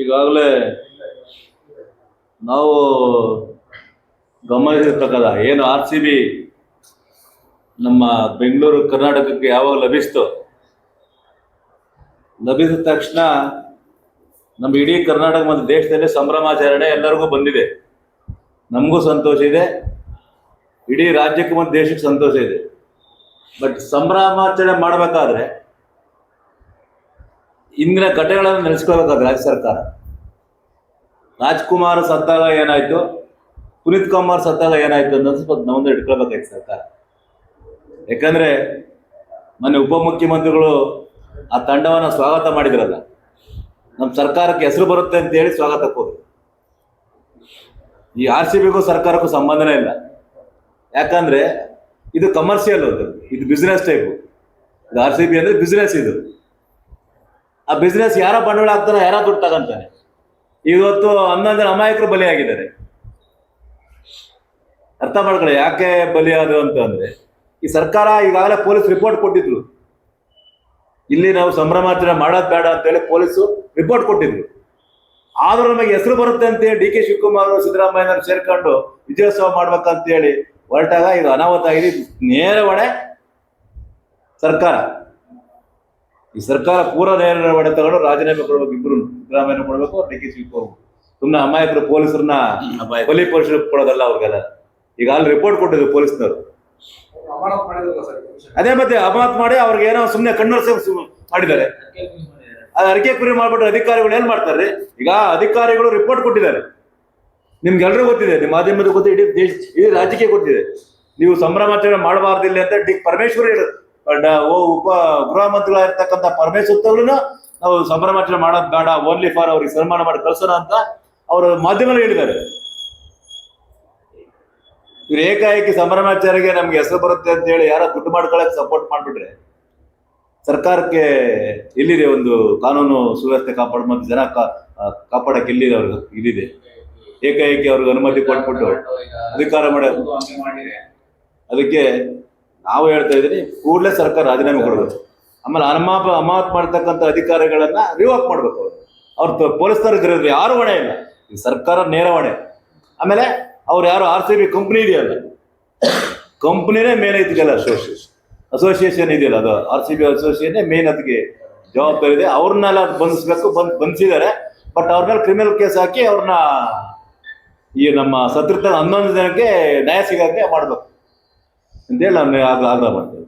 ಈಗಾಗಲೇ ನಾವು ಗಮನಿಸಿರ್ತಕ್ಕಂಥ ಏನು ಆರ್ ಸಿ ಬಿ ನಮ್ಮ ಬೆಂಗಳೂರು, ಕರ್ನಾಟಕಕ್ಕೆ ಯಾವಾಗ ಲಭಿಸ್ತು? ಲಭಿಸಿದ ತಕ್ಷಣ ನಮ್ಮ ಇಡೀ ಕರ್ನಾಟಕ ಮತ್ತು ದೇಶದಲ್ಲಿ ಸಂಭ್ರಮಾಚರಣೆ ಎಲ್ಲರಿಗೂ ಬಂದಿದೆ. ನಮಗೂ ಸಂತೋಷ ಇದೆ. ಇಡೀ ರಾಜ್ಯಕ್ಕೆ ಮತ್ತು ದೇಶಕ್ಕೆ ಸಂತೋಷ ಇದೆ. ಬಟ್ ಸಂಭ್ರಮಾಚರಣೆ ಮಾಡಬೇಕಾದ್ರೆ ಇಂದಿನ ಘಟನೆಗಳನ್ನು ನೆನೆಸ್ಕೊಳ್ಬೇಕಾದ್ರೆ ರಾಜ್ಯ ಸರ್ಕಾರ. ರಾಜ್ಕುಮಾರ್ ಸತ್ತಾಗ ಏನಾಯ್ತು? ಪುನೀತ್ ಕುಮಾರ್ ಸತ್ತಾಗ ಏನಾಯ್ತು ಅನ್ನೋದು ಸ್ವಲ್ಪ ನಮ್ಮ ಇಟ್ಕೊಳ್ಬೇಕಾಯ್ತು ಸರ್ಕಾರ. ಯಾಕಂದ್ರೆ ಮೊನ್ನೆ ಉಪಮುಖ್ಯಮಂತ್ರಿಗಳು ಆ ತಂಡವನ್ನು ಸ್ವಾಗತ ಮಾಡಿದ್ರಲ್ಲ ನಮ್ಮ ಸರ್ಕಾರಕ್ಕೆ ಹೆಸರು ಬರುತ್ತೆ ಅಂತ ಹೇಳಿ ಸ್ವಾಗತ ಹೋದ್ರು ಈ ಆರ್ ಸಿ ಬಿಗೂ ಸರ್ಕಾರಕ್ಕೂ ಸಂಬಂಧನೇ ಇಲ್ಲ. ಯಾಕಂದ್ರೆ ಇದು ಕಮರ್ಷಿಯಲ್ ಅದು. ಇದು ಬಿಸ್ನೆಸ್ ಟೈಪ್ ಇದು ಆರ್ ಸಿ ಬಿ ಅಂದ್ರೆ ಬಿಸ್ನೆಸ್ ಇದು. ಆ ಬಿಸ್ನೆಸ್ ಯಾರ ಬಂಡವಾಳ ಹಾಕ್ತಾನೆ ಯಾರ ದುಡ್ಡು ತಗೊಂತಾನೆ. ಇವತ್ತು ಹನ್ನೊಂದು ಅಮಾಯಕರು ಬಲಿಯಾಗಿದ್ದಾರೆ. ಅರ್ಥ ಮಾಡ್ಕೊಳ್ಳಿ, ಯಾಕೆ ಬಲಿಯಾದ್ರು ಅಂತ ಅಂದ್ರೆ, ಈ ಸರ್ಕಾರ ಈಗಾಗಲೇ ಪೊಲೀಸ್ ರಿಪೋರ್ಟ್ ಕೊಟ್ಟಿದ್ರು. ಇಲ್ಲಿ ನಾವು ಸಂಭ್ರಮಾಚರಣೆ ಮಾಡೋದ್ ಬೇಡ ಅಂತ ಹೇಳಿ ಪೊಲೀಸು ರಿಪೋರ್ಟ್ ಕೊಟ್ಟಿದ್ರು. ಆದ್ರೂ ನಮಗೆ ಹೆಸರು ಬರುತ್ತೆ ಅಂತ ಡಿ ಕೆ ಶಿವಕುಮಾರ್, ಸಿದ್ದರಾಮಯ್ಯ ಸೇರ್ಕೊಂಡು ವಿಜಯೋತ್ಸವ ಮಾಡ್ಬೇಕಂತ ಹೇಳಿ ಹೊರಟಾಗ ಇದು ಅನಾಹುತ ಆಗಿದೆ ನೇರ ಹೊಡೆ ಸರ್ಕಾರ. ಈ ಸರ್ಕಾರ ಪೂರ ನೇರ ಹೊಡೆ ತಗೊಂಡು ರಾಜೀನಾಮೆ ಕೊಡ್ಬೇಕು ಇಬ್ರು ಸಿದ್ದರಾಮಯ್ಯ ಕೊಡ್ಬೇಕು ಡಿ ಕೆ ಸುಮ್ಮನೆ ಅಮಾಯಕರು ಪೊಲೀಸರನ್ನ ಬಲಿ ಪೊಲೀಸರು ಕೊಡೋದಲ್ಲ ಅವ್ರಿಗೆಲ್ಲ. ಈಗ ಅಲ್ಲಿ ರಿಪೋರ್ಟ್ ಕೊಟ್ಟಿದ್ರು ಪೊಲೀಸ್ನವರು. ಅದೇ ಮತ್ತೆ ಅಮಾತ್ ಮಾಡಿ ಅವ್ರಿಗೆ ಏನೋ ಸುಮ್ಮನೆ ಕಣ್ಣರ್ಸ ಮಾಡಿದ್ದಾರೆ. ಅದು ಅರಿಕೆ ಕುರಿ ಮಾಡ್ಬಿಟ್ರೆ ಅಧಿಕಾರಿಗಳು ಏನ್ ಮಾಡ್ತಾರೆ ಈಗ ಅಧಿಕಾರಿಗಳು ರಿಪೋರ್ಟ್ ಕೊಟ್ಟಿದ್ದಾರೆ. ನಿಮ್ಗೆಲ್ರಿಗೂ ಗೊತ್ತಿದೆ, ನಿಮ್ಮ ಮಾಧ್ಯಮದ ಗೊತ್ತಿದೆ ಇಡೀ ದೇಶ, ಇಡೀ ರಾಜ್ಯಕ್ಕೆ ಗೊತ್ತಿದೆ. ನೀವು ಸಂಭ್ರಮಾಚರಣೆ ಮಾಡಬಾರ್ದಿಲ್ಲ ಅಂತ ಡಿ ಪರಮೇಶ್ವರ್ ಉಪ ಗೃಹ ಮಂತ್ರಿಗಳಾಗಿರ್ತಕ್ಕಂಥ ಪರಮೇಶ್ವರ್ ನಾವು ಸಂಭ್ರಮಾಚರಣೆ ಮಾಡೋದು ಬೇಡ ಓನ್ಲಿ ಫಾರ್ ಅವ್ರಿಗೆ ಸನ್ಮಾನ ಮಾಡಿ ಕಳ್ಸೋಣ ಅಂತ ಅವರು ಮಾಧ್ಯಮದಲ್ಲಿ ಹೇಳಿದ್ದಾರೆ. ಇವ್ರು ಏಕಾಏಕಿ ಸಂಭ್ರಮಾಚಾರಿಗೆ ನಮ್ಗೆ ಹೆಸರು ಬರುತ್ತೆ ಅಂತ ಹೇಳಿ ಯಾರೋ ದುಡ್ಡು ಮಾಡ್ಕೊಳ್ಳೋಕೆ ಸಪೋರ್ಟ್ ಮಾಡ್ಬಿಟ್ರೆ ಸರ್ಕಾರಕ್ಕೆ ಎಲ್ಲಿದೆ ಒಂದು ಕಾನೂನು ಸುವ್ಯವಸ್ಥೆ ಕಾಪಾಡ ಜನ ಕಾಪಾಡಕ್ಕೆ ಎಲ್ಲಿದೆ ಅವ್ರಿಗೆ? ಇಲ್ಲಿದೆ. ಏಕಾಏಕಿ ಅವ್ರಿಗೆ ಅನುಮತಿ ಕೊಟ್ಬಿಟ್ಟು ಅಧಿಕಾರ ಮಾಡ. ಅದಕ್ಕೆ ನಾವು ಹೇಳ್ತಾ ಇದ್ದೀನಿ, ಕೂಡಲೇ ಸರ್ಕಾರ ರಾಜೀನಾಮೆ ಕೊಡಬೇಕು. ಆಮೇಲೆ ಅನುಮಾಪ ಅಮಾತ್ ಮಾಡ್ತಕ್ಕಂಥ ಅಧಿಕಾರಿಗಳನ್ನ ರಿವಾಕ್ ಮಾಡ್ಬೇಕು ಅವರು. ಅವ್ರ ಪೊಲೀಸ್ನವ್ರು ಯಾರು ಹೊಣೆ ಇಲ್ಲ. ಸರ್ಕಾರ ನೇರ ಹೊಣೆ. ಆಮೇಲೆ ಅವ್ರು ಯಾರು ಆರ್ ಸಿ ಬಿ ಕಂಪ್ನಿ ಇದೆಯಲ್ಲ? ಕಂಪ್ನಿನೇ ಮೇನ್ ಐತಿದೆಯಲ್ಲ ಅಸೋಸಿಯೇಷನ್ ಅಸೋಸಿಯೇಷನ್ ಇದೆಯಲ್ಲ ಅದು R C B association main ಅದಕ್ಕೆ ಜವಾಬ್ದಾರಿ ಇದೆ. ಅವ್ರನ್ನೆಲ್ಲ ಬಂಧಿಸ್ಬೇಕು, ಬಂದ್ ಬಂಧಿಸಿದ್ದಾರೆ. ಬಟ್ ಅವ್ರ ಮೇಲೆ ಕ್ರಿಮಿನಲ್ ಕೇಸ್ ಹಾಕಿ ಅವ್ರನ್ನ ಈ ನಮ್ಮ ಸತೃತ ಹನ್ನೊಂದು ಜನಕ್ಕೆ ನ್ಯಾಯ ಸಿಗಕ್ಕೆ ಮಾಡಬೇಕು. ಅಂತೇಳಿ ನಾನು ಆಗ್ರಹ ಮಾಡ್ತೇವೆ